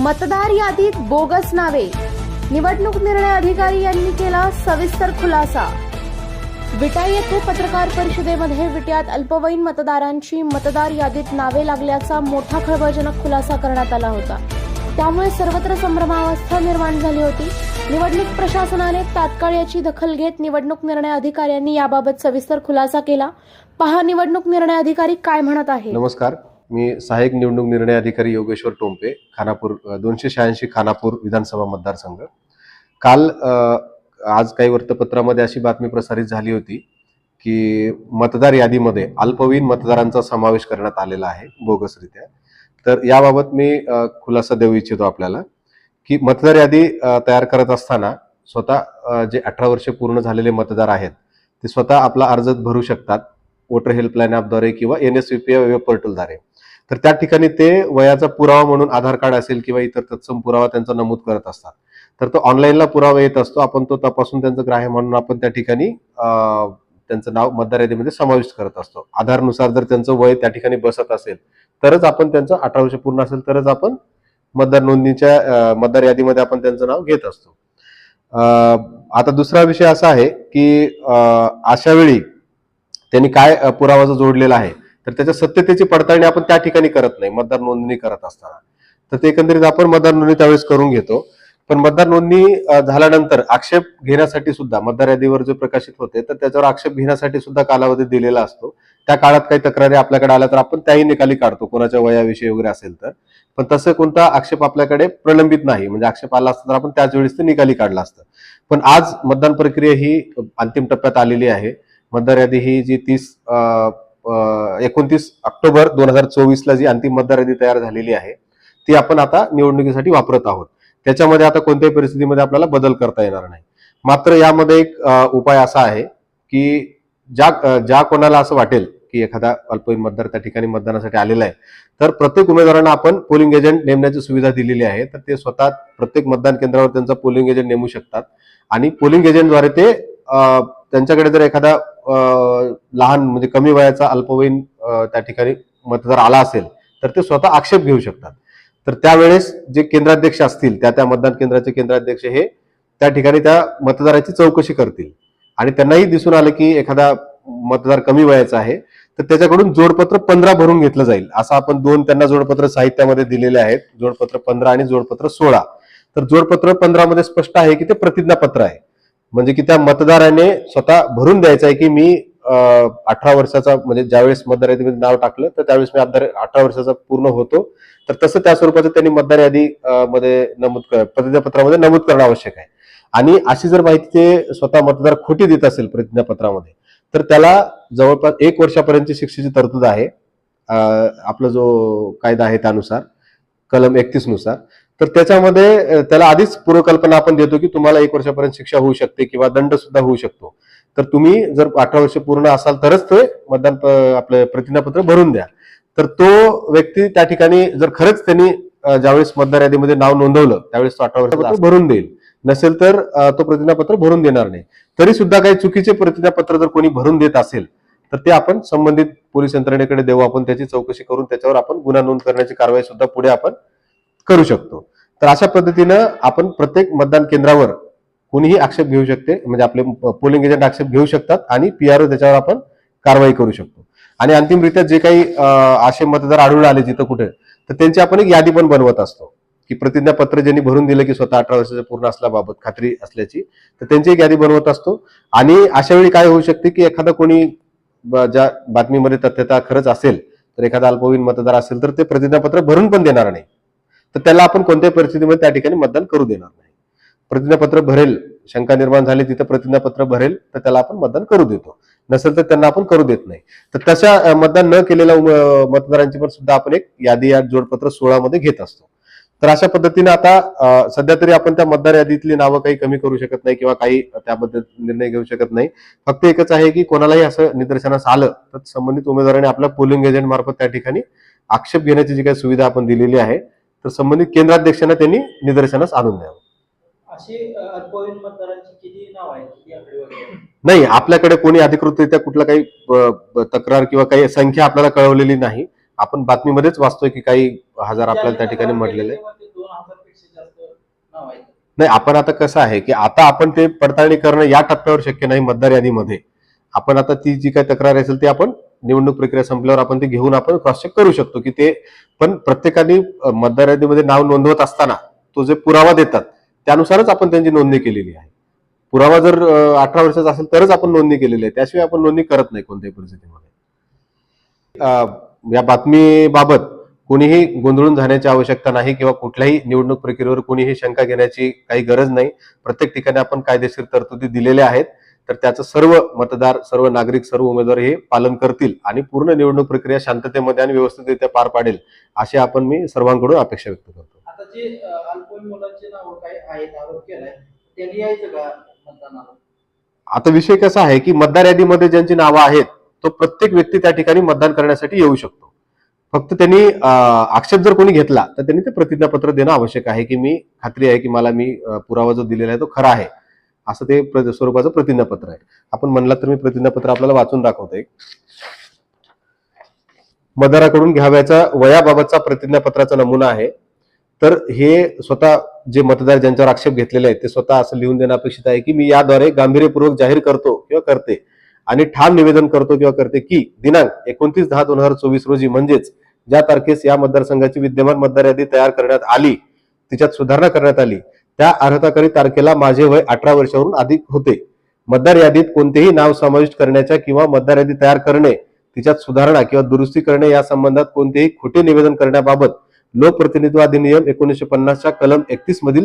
मतदार यादीत बोगस नावे. निवडणूक निर्णय अधिकारी यांनी केला सविस्तर खुलासा. विटा येथे पत्रकार परिषदेमध्ये विट्यात अल्पवयीन मतदारांची मतदार यादीत नावे लागल्याचा मोठा खळबळजनक खुलासा करण्यात आला होता. त्यामुळे सर्वत्र संभ्रमावस्था निर्माण झाली होती. निवडणूक प्रशासनाने तात्काळ याची दखल घेत निवडणूक निर्णय अधिकाऱ्यांनी याबाबत सविस्तर खुलासा केला. पहा निवडणूक निर्णय अधिकारी काय म्हणत आहे नमस्कार. मी सहाय्यक निवडणूक निर्णय अधिकारी योगेश्वर टोंपे खानापूर दोनशे शहाऐंशी खानापूर विधानसभा मतदारसंघ. काल आज काही वृत्तपत्रामध्ये अशी बातमी प्रसारित झाली होती की मतदार यादीमध्ये अल्पवयीन मतदारांचा समावेश करण्यात आलेला आहे बोगसरित्या. तर याबाबत मी खुलासा देऊ इच्छितो आपल्याला की मतदार यादी तयार करत असताना स्वतः जे अठरा वर्षे पूर्ण झालेले मतदार आहेत ते स्वतः आपला अर्ज भरू शकतात वोटर हेल्पलाईन ॲपद्वारे किंवा एन एस या वेब पोर्टलद्वारे. तर त्या ठिकाणी ते वयाचा पुरावा म्हणून आधार कार्ड असेल किंवा इतर तत्सम पुरावा त्यांचा नमूद करत असतात. तर तो ऑनलाईनला पुरावा येत असतो. आपण तो तपासून त्यांचं ग्राह्य म्हणून आपण त्या ठिकाणी त्यांचं नाव मतदार यादीमध्ये समाविष्ट करत असतो. आधारनुसार जर त्यांचं वय त्या ठिकाणी बसत असेल तरच आपण त्यांचं अठरा वर्ष पूर्ण असेल तरच आपण मतदार नोंदणीच्या मतदार यादीमध्ये आपण त्यांचं नाव घेत असतो. आता दुसरा विषय असा आहे की अशा वेळी त्यांनी काय अं, पुरावा जो जोडलेला आहे? तर त्याच्या सत्यतेची पडताळणी आपण त्या ठिकाणी करत नाही मतदार नोंदणी करत असताना. तर ते एकंदरीत आपण मतदार नोंदणी त्यावेळेस करून घेतो. पण मतदार नोंदणी झाल्यानंतर आक्षेप घेण्यासाठी सुद्धा मतदार यादीवर जे प्रकाशित होते तर त्याच्यावर आक्षेप घेण्यासाठी सुद्धा कालावधी दिलेला असतो. त्या काळात काही तक्रारी आपल्याकडे आल्या तर आपण त्याही निकाली काढतो कोणाच्या वयाविषयी वगैरे असेल तर. पण तसं कोणता आक्षेप आपल्याकडे प्रलंबित नाही. म्हणजे आक्षेप आला असता तर आपण त्याच वेळेस ते निकाली काढलं असतं. पण आज मतदान प्रक्रिया ही अंतिम टप्प्यात आलेली आहे. मतदार यादी ही जी तीस एकोणतीस ऑक्टोबर दोन हजार चोवीस ला जी अंतिम मतदार यादी तयार झालेली आहे ती आपण आता निवडणुकीसाठी वापरत आहोत. त्याच्यामध्ये आता कोणत्याही परिस्थितीमध्ये आपल्याला बदल करता येणार नाही. मात्र यामध्ये एक उपाय असा आहे की ज्या ज्या कोणाला असं वाटेल की एखादा अल्पवयीन मतदार त्या ठिकाणी मतदानासाठी आलेला आहे तर प्रत्येक उमेदवारांना आपण पोलिंग एजंट नेमण्याची सुविधा दिलेली आहे तर ते स्वतः प्रत्येक मतदान केंद्रावर त्यांचा पोलिंग एजंट नेमू शकतात. आणि पोलिंग एजंटद्वारे ते त्यांच्याकडे जर एखादा लहान म्हणजे कमी वयाचा अल्पवयीन त्या ठिकाणी मतदार आला असेल तर ते स्वतः आक्षेप घेऊ शकतात. तर त्यावेळेस जे केंद्राध्यक्ष असतील त्या त्या मतदान केंद्राचे केंद्राध्यक्ष हे त्या ठिकाणी त्या मतदाराची चौकशी करतील. आणि त्यांनाही दिसून आलं की एखादा मतदार कमी वयाचा आहे तर त्याच्याकडून जोडपत्र पंधरा भरून घेतलं जाईल. असं आपण दोन त्यांना जोडपत्र साहित्यामध्ये दिलेले आहेत जोडपत्र पंधरा आणि जोडपत्र सोळा. तर जोडपत्र पंधरामध्ये स्पष्ट आहे की ते प्रतिज्ञापत्र आहे. म्हणजे की त्या मतदाराने स्वतः भरून द्यायचं आहे की मी अठरा वर्षाचा म्हणजे ज्यावेळेस मतदार यादीमध्ये नाव टाकलं तर त्यावेळेस मी अठरा अठरा वर्षाचा पूर्ण होतो. तर तसं त्या स्वरूपाचं त्यांनी मतदार यादी मध्ये नमूद कर- प्रतिज्ञापत्रामध्ये नमूद करणं आवश्यक आहे. आणि अशी जर माहिती ते स्वतः मतदार खोटी देत असेल प्रतिज्ञापत्रामध्ये तर त्याला जवळपास एक वर्षापर्यंतची शिक्षेची तरतूद आहे. आपला जो कायदा आहे त्यानुसार कलम एकतीसनुसार तर त्याच्यामध्ये त्याला आधीच पूर्वकल्पना आपण देतो की तुम्हाला एक वर्षापर्यंत शिक्षा होऊ शकते किंवा दंड सुद्धा होऊ शकतो. तर तुम्ही जर अठरा वर्ष पूर्ण असाल तरच ते मतदान आपलं प्रतिज्ञापत्र भरून द्या. तर तो व्यक्ती त्या ठिकाणी जर खरंच त्यांनी ज्यावेळेस मतदार यादीमध्ये नाव नोंदवलं त्यावेळेस तो अठरा वर्ष भरून देईल. नसेल तर तो प्रतिज्ञापत्र भरून देणार नाही. तरी सुद्धा काही चुकीचे प्रतिज्ञापत्र जर कोणी भरून देत असेल तर ते आपण संबंधित पोलीस यंत्रणेकडे देऊ. आपण त्याची चौकशी करून त्याच्यावर आपण गुन्हा नोंद करण्याची कारवाई सुद्धा पुढे आपण करू शकतो. तर अशा पद्धतीनं आपण प्रत्येक मतदान केंद्रावर कोणीही आक्षेप घेऊ शकते म्हणजे आपले पोलिंग एजंट आक्षेप घेऊ शकतात आणि पीआरओ त्याच्यावर आपण कारवाई करू शकतो. आणि अंतिमरित्या जे काही असे मतदार आढळून आले जिथं कुठे तर त्यांची आपण एक यादी पण बनवत असतो. की प्रतिज्ञापत्र ज्यांनी भरून दिलं की स्वतः अठरा वर्षाच्या पूर्ण असल्याबाबत खात्री असल्याची तर त्यांची एक यादी बनवत असतो. आणि अशा वेळी काय होऊ शकते की एखादा कोणी ब- ज्या बातमीमध्ये तथ्यता खरंच असेल तर एखादा अल्पवयीन मतदार असेल तर ते प्रतिज्ञापत्र भरून पण देणार नाही. तर त्याला आपण कोणत्याही परिस्थितीमध्ये त्या ठिकाणी मतदान करू देणार नाही. प्रतिज्ञापत्र भरेल शंका निर्माण झाली तिथं प्रतिज्ञापत्र भरेल तर त्याला आपण मतदान करू देतो. नसेल तर त्यांना आपण करू देत नाही. तर तशा मतदान न केलेल्या मतदारांची पण सुद्धा आपण एक यादी या जोडपत्र सोळा मध्ये घेत असतो. तर अशा पद्धतीने आता सध्या तरी आपण त्या मतदार यादीतली नावं काही कमी करू शकत नाही किंवा काही त्याबद्दल निर्णय घेऊ शकत नाही. फक्त एकच आहे की कोणालाही असं निदर्शनास आलं तर संबंधित उमेदवाराने आपल्या पोलिंग एजंट मार्फत त्या ठिकाणी आक्षेप घेण्याची जी काही सुविधा आपण दिलेली आहे तर संबंधित केंद्राध्यक्षांना त्यांनी निदर्शनास आणून द्यावं? नाही आपल्याकडे कोणी अधिकृतरित्या कुठला काही तक्रार किंवा काही संख्या आपल्याला कळवलेली नाही. आपण बातमीमध्येच वाचतोय की काही हजार आपल्याला त्या ठिकाणी म्हटलेले नाही आपण आता कसं आहे की आता आपण ते पडताळणी करणं या टप्प्यावर शक्य नाही मतदार यादीमध्ये. आपण आता ती जी काही तक्रार असेल ती आपण निवडणूक प्रक्रिया संपल्यावर आपण ते घेऊन आपण क्रॉसचेक करू शकतो की ते पण प्रत्येकाने मतदार यादीमध्ये नाव नोंदवत असताना तो जे पुरावा देतात त्यानुसारच आपण त्यांची नोंदणी केलेली आहे. पुरावा जर अठरा वर्षाचा असेल तरच आपण नोंदणी केलेली आहे. त्याशिवाय आपण नोंदणी करत नाही कोणत्याही परिस्थितीमध्ये. या बातमीबाबत कोणीही गोंधळून जाण्याची आवश्यकता नाही किंवा कुठल्याही निवडणूक प्रक्रियेवर कोणीही शंका घेण्याची काही गरज नाही. प्रत्येक ठिकाणी आपण कायदेशीर तरतुदी दिलेल्या आहेत. तर त्याचं सर्व मतदार सर्व नागरिक सर्व उमेदवार हे पालन करतील आणि पूर्ण निवडणूक प्रक्रिया शांततेमध्ये आणि व्यवस्थितरित्या पार पाडेल अशी आपण मी सर्वांकडून अपेक्षा व्यक्त करतो. आता जे अ, अल्पवयीन मुलांचे नाव काय आहेत आरोप केलाय त्यांनी यायचं का मतदानाला? आता विषय कसा आहे की मतदार यादीमध्ये ज्यांची नावं आहेत तो प्रत्येक व्यक्ती त्या ठिकाणी मतदान करण्यासाठी येऊ शकतो. फक्त त्यांनी आक्षेप जर कोणी घेतला तर त्यांनी ते प्रतिज्ञापत्र देणं आवश्यक आहे की मी खात्री आहे की मला मी पुरावा जो दिलेला आहे तो खरा आहे. असं ते प्र- स्वरूपाचं प्रतिज्ञापत्र आहे. आपण म्हणला तर मी प्रतिज्ञापत्र आपल्याला वाचून दाखवतोय मतदाराकडून घ्याव्याचा वयाबाबतचा प्रतिज्ञापत्राचा नमुना आहे. तर हे स्वतः जे मतदार ज्यांच्यावर आक्षेप घेतलेले आहेत ते स्वतः असं लिहून देणं अपेक्षित आहे की मी याद्वारे गांभीर्यपूर्वक जाहीर करतो किंवा करते आणि ठाम निवेदन करतो किंवा करते की दिनांक एकोणतीस दहा दोन हजार चोवीस रोजी म्हणजेच ज्या तारखेस या मतदारसंघाची विद्यमान मतदार यादी तयार करण्यात आली तिच्यात सुधारणा करण्यात आली त्या अर्हताकारी तारखेला माझे वय अठरा वर्षावरून अधिक होते. मतदार यादीत कोणतेही नाव समाविष्ट करण्याच्या किंवा मतदार यादी तयार करणे तिच्यात सुधारणा किंवा दुरुस्ती करणे या संबंधात कोणतेही खोटे निवेदन करण्याबाबत लोकप्रतिनिधित्व अधिनियम एकोणीसशे पन्नासच्या कलम एकतीस मधील